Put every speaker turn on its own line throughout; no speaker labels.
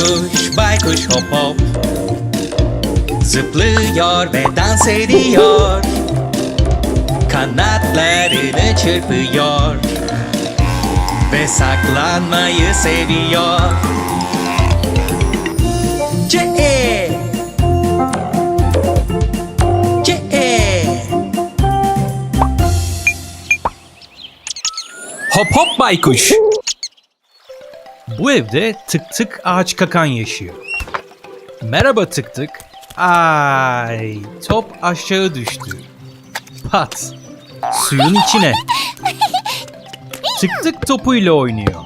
Baykuş, baykuş hop hop. Zıplıyor ve dans ediyor. Kanatlarını çırpıyor. Ve saklanmayı seviyor. C-E C-E
Hop hop baykuş. Bu evde tık tık ağaç kakan yaşıyor. Merhaba tık tık. Ay, top aşağı düştü. Pat. Suyun içine. Tık tık topuyla oynuyor.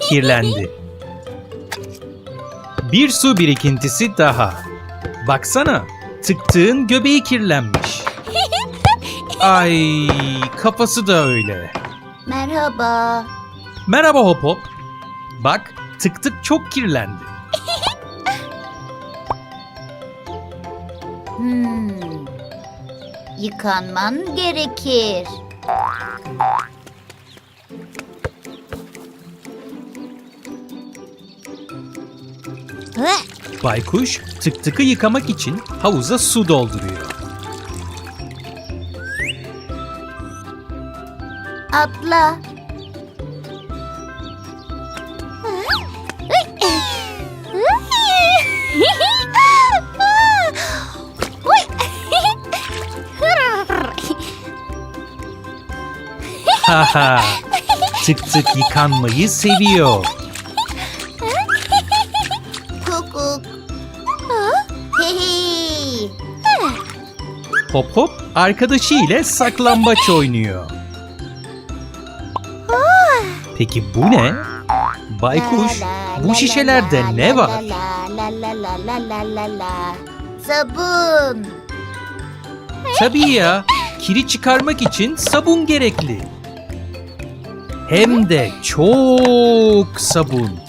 Kirlendi. Bir su birikintisi daha. Baksana, tık tıkın göbeği kirlenmiş. Ay, kafası da öyle.
Merhaba.
Merhaba Hop Hop. Bak, tık tık çok kirlendi.
Hmm. Yıkanman gerekir. Hı,
Baykuş tık tıkı yıkamak için havuza su dolduruyor.
Atla.
Haha. tık tık yıkanmayı seviyor.
Kukuk.
Hop Hop arkadaşı ile saklambaç oynuyor. Peki bu ne? Baykuş, bu şişelerde ne var?
Sabun.
Tabii ya, kiri çıkarmak için sabun gerekli. Hem de çok sabun.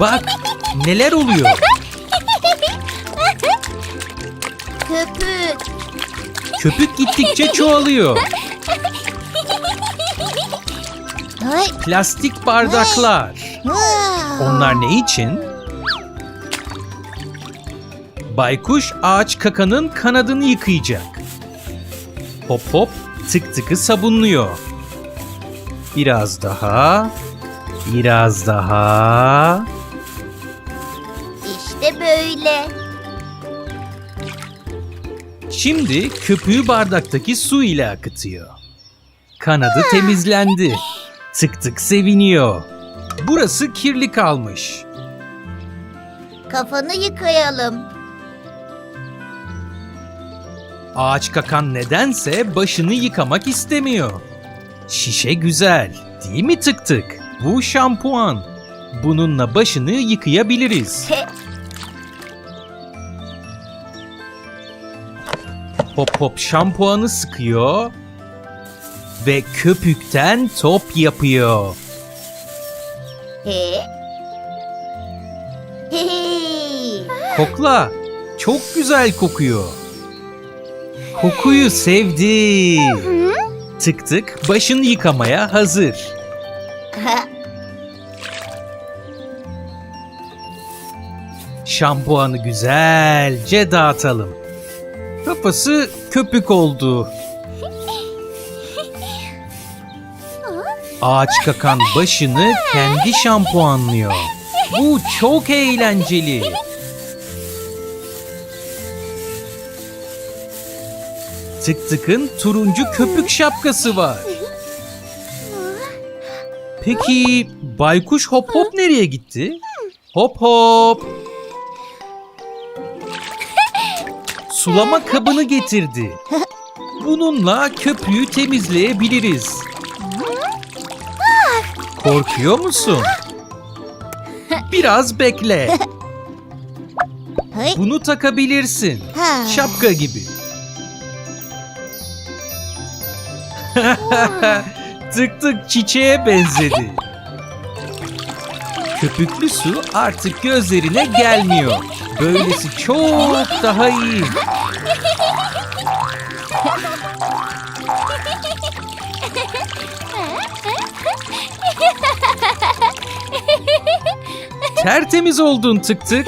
Bak, neler oluyor?
Köpük
gittikçe çoğalıyor. Plastik bardaklar. Onlar ne için? Baykuş ağaç kakanın kanadını yıkayacak. Hop hop tık tıkı sabunluyor. Biraz daha. Biraz daha.
İşte böyle.
Şimdi köpüğü bardaktaki su ile akıtıyor. Kanadı temizlendi. Tık tık seviniyor. Burası kirli kalmış.
Kafanı yıkayalım.
Ağaç kakan nedense başını yıkamak istemiyor. Şişe güzel, değil mi tık tık? Bu şampuan. Bununla başını yıkayabiliriz. Hop hop şampuanı sıkıyor ve köpükten top yapıyor.
He. Hey.
Kokla. Çok güzel kokuyor. Kokuyu sevdi. Tık tık başını yıkamaya hazır. Şampuanı güzelce dağıtalım. Kafası köpük oldu. Ağaç kakan başını kendi şampuanlıyor. Bu çok eğlenceli. Tık tıkın turuncu köpük şapkası var. Peki baykuş hop hop nereye gitti? Hop hop. Sulama kabını getirdi. Bununla köpüğü temizleyebiliriz. Korkuyor musun? Biraz bekle. Bunu takabilirsin. Şapka gibi. tık tık çiçeğe benzedi. Köpüklü su artık gözlerine gelmiyor. Böylesi çok daha iyi. Tertemiz oldun tık tık.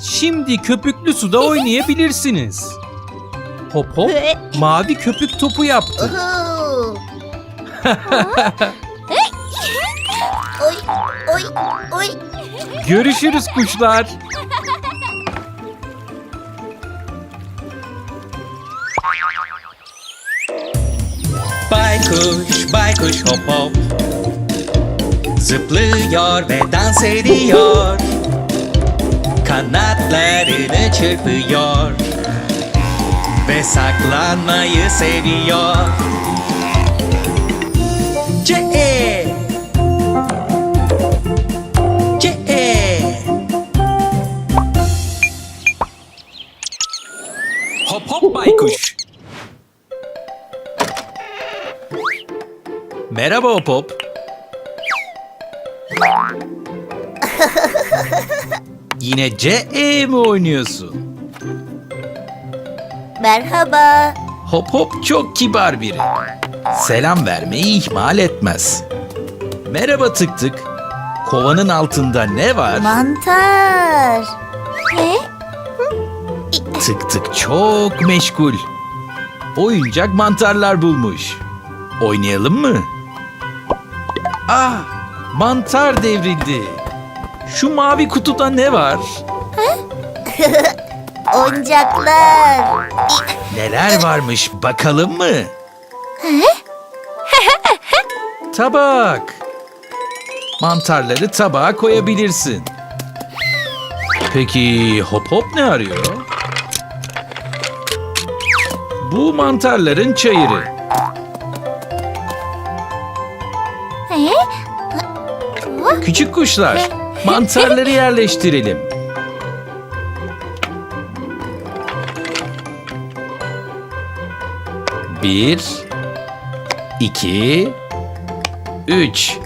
Şimdi köpüklü suda oynayabilirsiniz. Hop hop mavi köpük topu yaptı.
oy, oy, oy.
Görüşürüz kuşlar.
Baykuş, baykuş hop hop. Zıplıyor ve dans ediyor. Kanatlarını çırpıyor. Ve saklanmayı seviyor
Merhaba hop hop. Yine CE mi oynuyorsun?
Merhaba.
Hop hop çok kibar biri. Selam vermeyi ihmal etmez. Merhaba tık tık. Kovanın altında ne var?
Mantar. He?
Tık tık çok meşgul. Oyuncak mantarlar bulmuş. Oynayalım mı? Ah, mantar devrildi. Şu mavi kutuda ne var?
Oyuncaklar.
Neler varmış bakalım mı? Tabak. Mantarları tabağa koyabilirsin. Peki hop hop ne arıyor? Bu mantarların çayırı. Küçük kuşlar, mantarları yerleştirelim. Bir, iki, üç.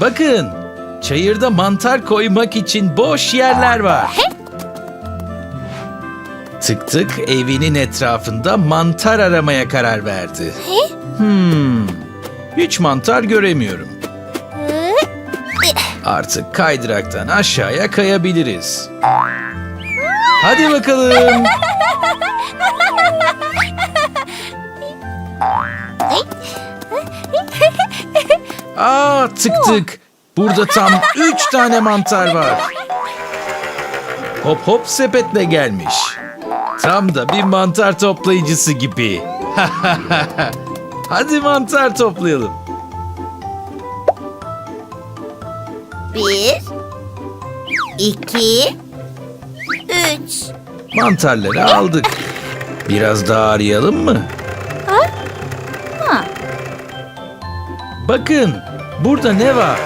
Bakın, çayırda mantar koymak için boş yerler var. Tık tık evinin etrafında mantar aramaya karar verdi. Hmm, hiç mantar göremiyorum. Artık kaydıraktan aşağıya kayabiliriz. Hadi bakalım. Aa tık tık. Burada tam üç tane mantar var. Hop hop sepetle gelmiş. Tam da bir mantar toplayıcısı gibi. Hadi mantar toplayalım.
Bir. iki, Üç.
Mantarları aldık. Biraz daha arayalım mı? Bakın, burada ne var?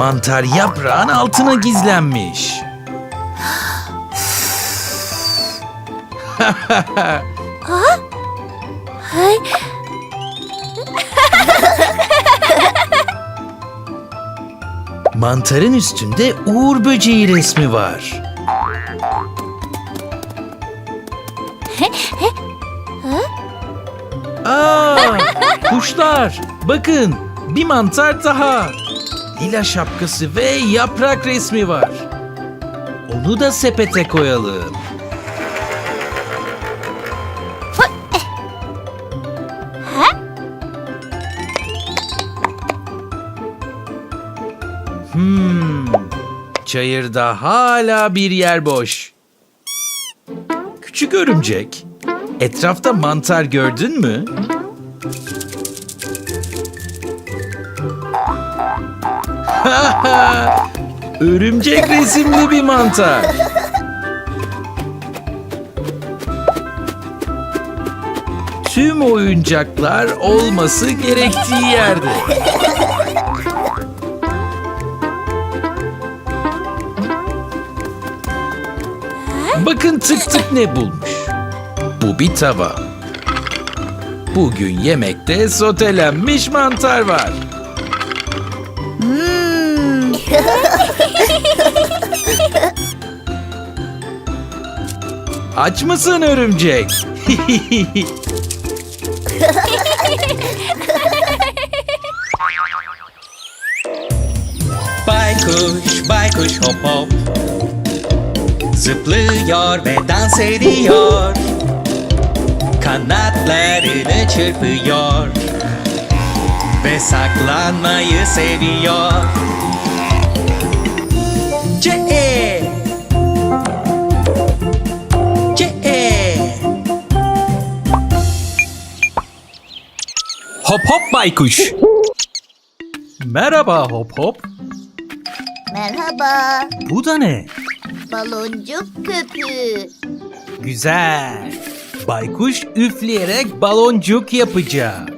Mantar yaprağın altına gizlenmiş.
Hay.
Mantarın üstünde uğur böceği resmi var. Aa, kuşlar, bakın bir mantar daha. Lila şapkası ve yaprak resmi var. Onu da sepete koyalım. Hmm, çayırda hala bir yer boş. Küçük örümcek, etrafta mantar gördün mü? Örümcek resimli bir mantar. Tüm oyuncaklar olması gerektiği yerde. Bakın tık tık ne bulmuş. Bu bir tava. Bugün yemekte sotelenmiş mantar var. Aç mısın örümcek?
Baykuş, baykuş hop hop. Zıplıyor ve dans ediyor. Kanatlarını çırpıyor. Ve saklanmayı seviyor
hop hop baykuş. Merhaba hop hop.
Merhaba.
Bu da ne?
Baloncuk köpüğü.
Güzel. Baykuş üfleyerek baloncuk yapacak.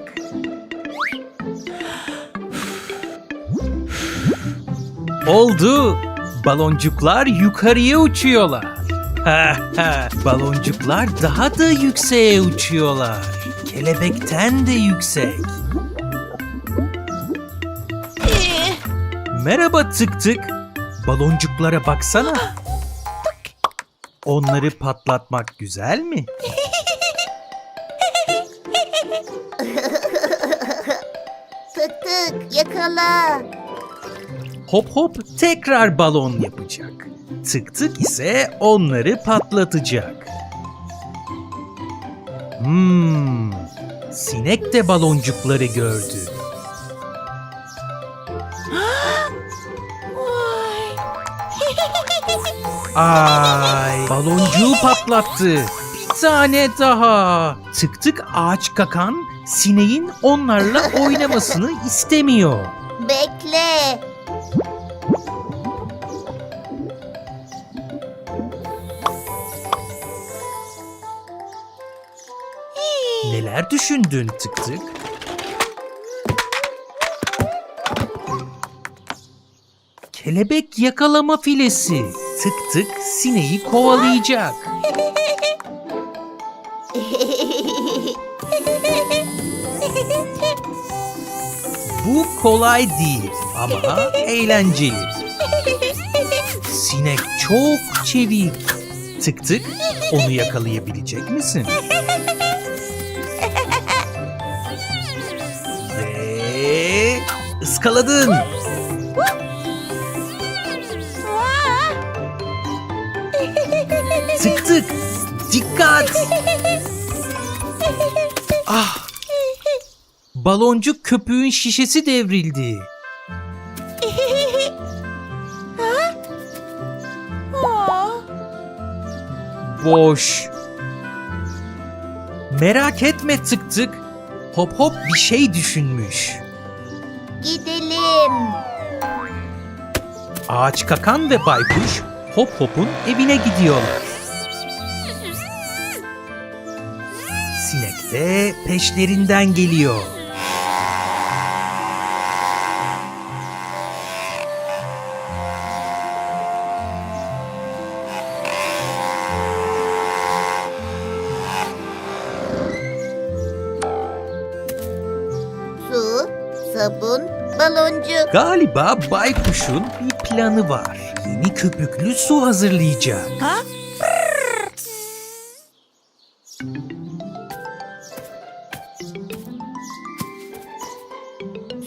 Oldu. Baloncuklar yukarıya uçuyorlar. Baloncuklar daha da yükseğe uçuyorlar. Kelebekten de yüksek. Merhaba tık tık. Baloncuklara baksana. Onları patlatmak güzel mi?
Tık tık yakala.
Hop hop tekrar balon yapacak. Tık tık ise onları patlatacak. Hmm, sinek de baloncukları gördü. Ay, baloncuğu patlattı. Bir tane daha. Tık tık ağaç kakan sineğin onlarla oynamasını istemiyor.
Bekle.
Neler düşündün tık tık? Kelebek yakalama filesi. Tık tık sineği kovalayacak. Bu kolay değil ama eğlenceli. Sinek çok çevik. Tık tık onu yakalayabilecek misin? Ve ıskaladın. Tık tık. Dikkat. Ah. Baloncuk köpüğün şişesi devrildi. Boş. Merak etme tık tık. Hop hop bir şey düşünmüş. Ağaç kakan ve baykuş hop hopun evine gidiyorlar. Sinek de peşlerinden geliyor. Galiba baykuşun bir planı var. Yeni köpüklü su hazırlayacak.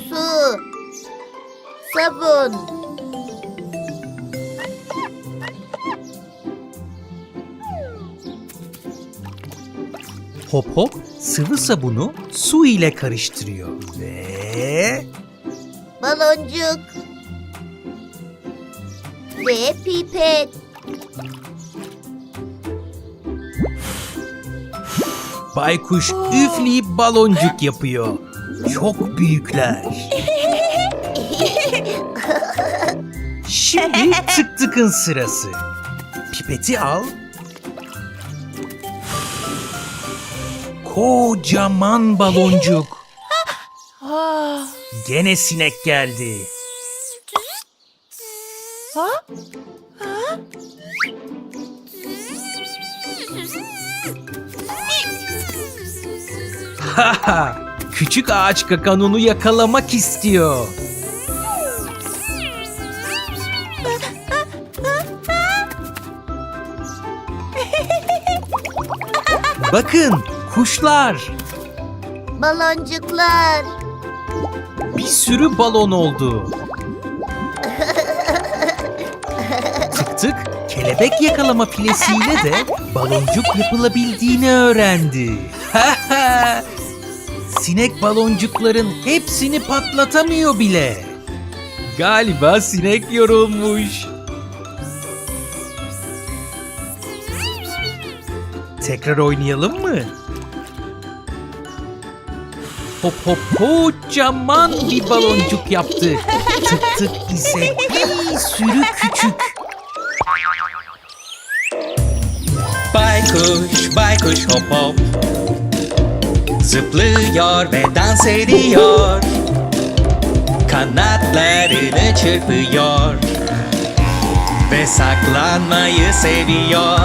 Su, sabun.
Hop hop sıvı sabunu su ile karıştırıyor. Ve
Baloncuk. Ve pipet.
baykuş üfleyip baloncuk yapıyor. Çok büyükler. Şimdi tık tıkın sırası. Pipeti al. Kocaman baloncuk. Gene sinek geldi. Haha, Küçük ağaç kakan onu yakalamak istiyor. Bakın kuşlar.
Baloncuklar.
Bir sürü balon oldu. tık tık kelebek yakalama filesiyle de baloncuk yapılabildiğini öğrendi. Sinek baloncukların hepsini patlatamıyor bile. Galiba sinek yorulmuş. Tekrar oynayalım mı? Hop hop kocaman bir baloncuk yaptık. Tık tık ise bir sürü küçük.
Baykuş, baykuş hop hop Zıplıyor ve dans ediyor Kanatlarını çırpıyor Ve saklanmayı seviyor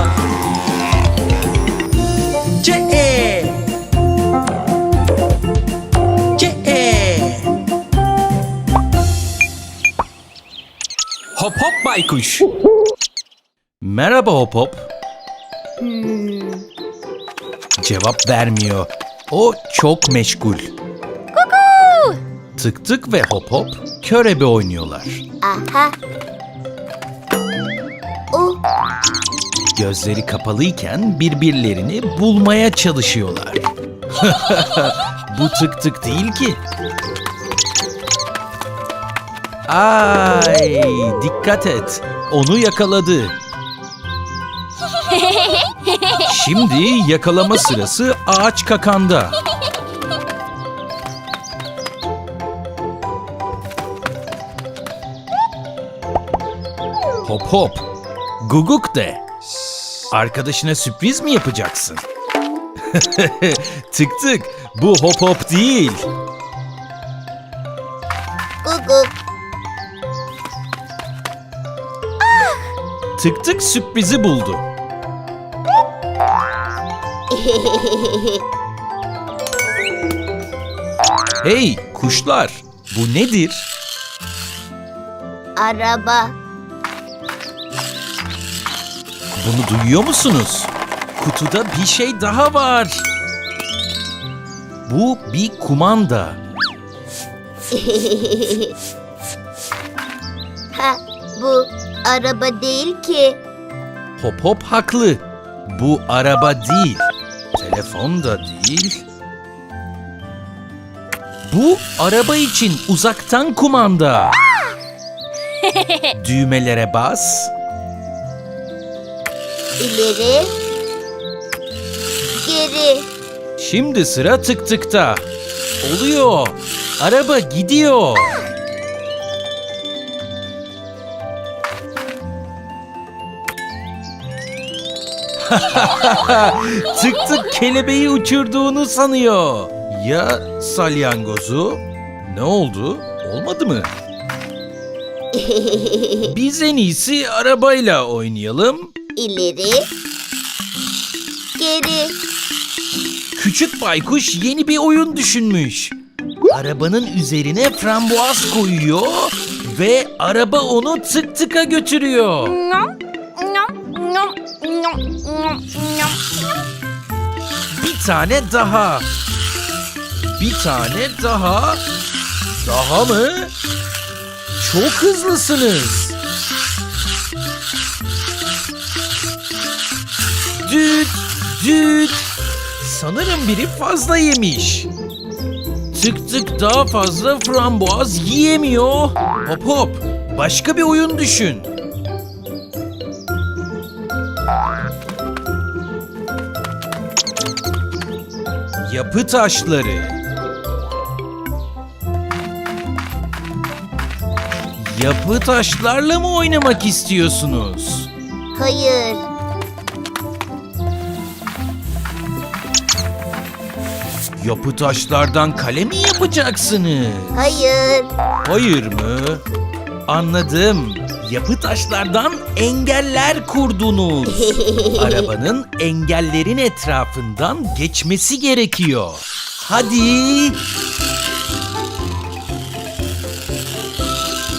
baykuş. Merhaba hop hop.
Hmm.
Cevap vermiyor. O çok meşgul. Tık tık ve hop hop körebe oynuyorlar.
Aha. Uh,
Gözleri kapalıyken birbirlerini bulmaya çalışıyorlar. Bu tık tık değil ki. Ay, dikkat et. Onu yakaladı. Şimdi yakalama sırası ağaç kakanda. Hop hop. Guguk de. Arkadaşına sürpriz mi yapacaksın? tık tık. Bu hop hop değil. Tık tık sürprizi buldu. Hey kuşlar, bu nedir?
Araba.
Bunu duyuyor musunuz? Kutuda bir şey daha var. Bu bir kumanda.
ha, bu araba değil ki.
Hop hop haklı. Bu araba değil. Telefon da değil. Bu araba için uzaktan kumanda. Düğmelere bas.
İleri. Geri.
Şimdi sıra tık tıkta. Oluyor. Araba gidiyor. tık tık kelebeği uçurduğunu sanıyor. Ya salyangozu? Ne oldu? Olmadı mı? Biz en iyisi arabayla oynayalım.
İleri. Geri.
Küçük baykuş yeni bir oyun düşünmüş. Arabanın üzerine frambuaz koyuyor ve araba onu tık tıka götürüyor. Bir tane daha. Bir tane daha. Daha mı? Çok hızlısınız. Düt düt. Sanırım biri fazla yemiş. Tık tık daha fazla frambuaz yiyemiyor. Hop hop. Başka bir oyun düşün. Yapı taşları. Yapı taşlarla mı oynamak istiyorsunuz?
Hayır.
Yapı taşlardan kale mi yapacaksınız?
Hayır.
Hayır mı? Anladım. Yapı taşlardan engeller kurdunuz. Arabanın engellerin etrafından geçmesi gerekiyor. Hadi.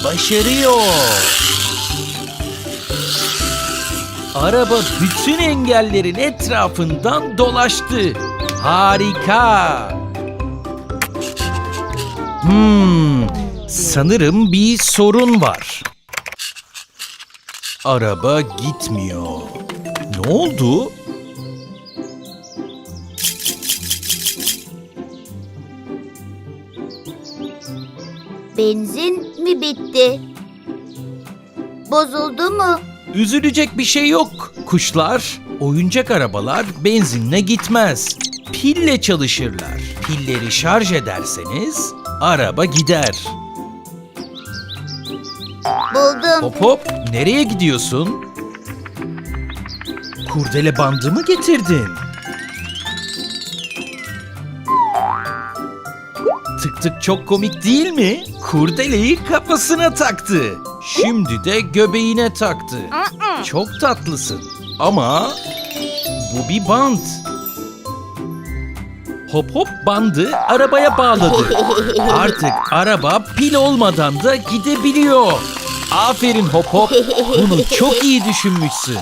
Başarıyor. Araba bütün engellerin etrafından dolaştı. Harika. Hmm, sanırım bir sorun var. Araba gitmiyor. Ne oldu?
Benzin mi bitti? Bozuldu mu?
Üzülecek bir şey yok. Kuşlar, oyuncak arabalar benzinle gitmez. Pille çalışırlar. Pilleri şarj ederseniz araba gider.
Buldum.
Hop hop, nereye gidiyorsun? Kurdele bandı mı getirdin? Tık tık çok komik değil mi? Kurdeleyi kafasına taktı. Şimdi de göbeğine taktı. Çok tatlısın. Ama bu bir bant. Hop hop bandı arabaya bağladı. Artık araba pil olmadan da gidebiliyor. Aferin hop hop. Bunu çok iyi düşünmüşsün.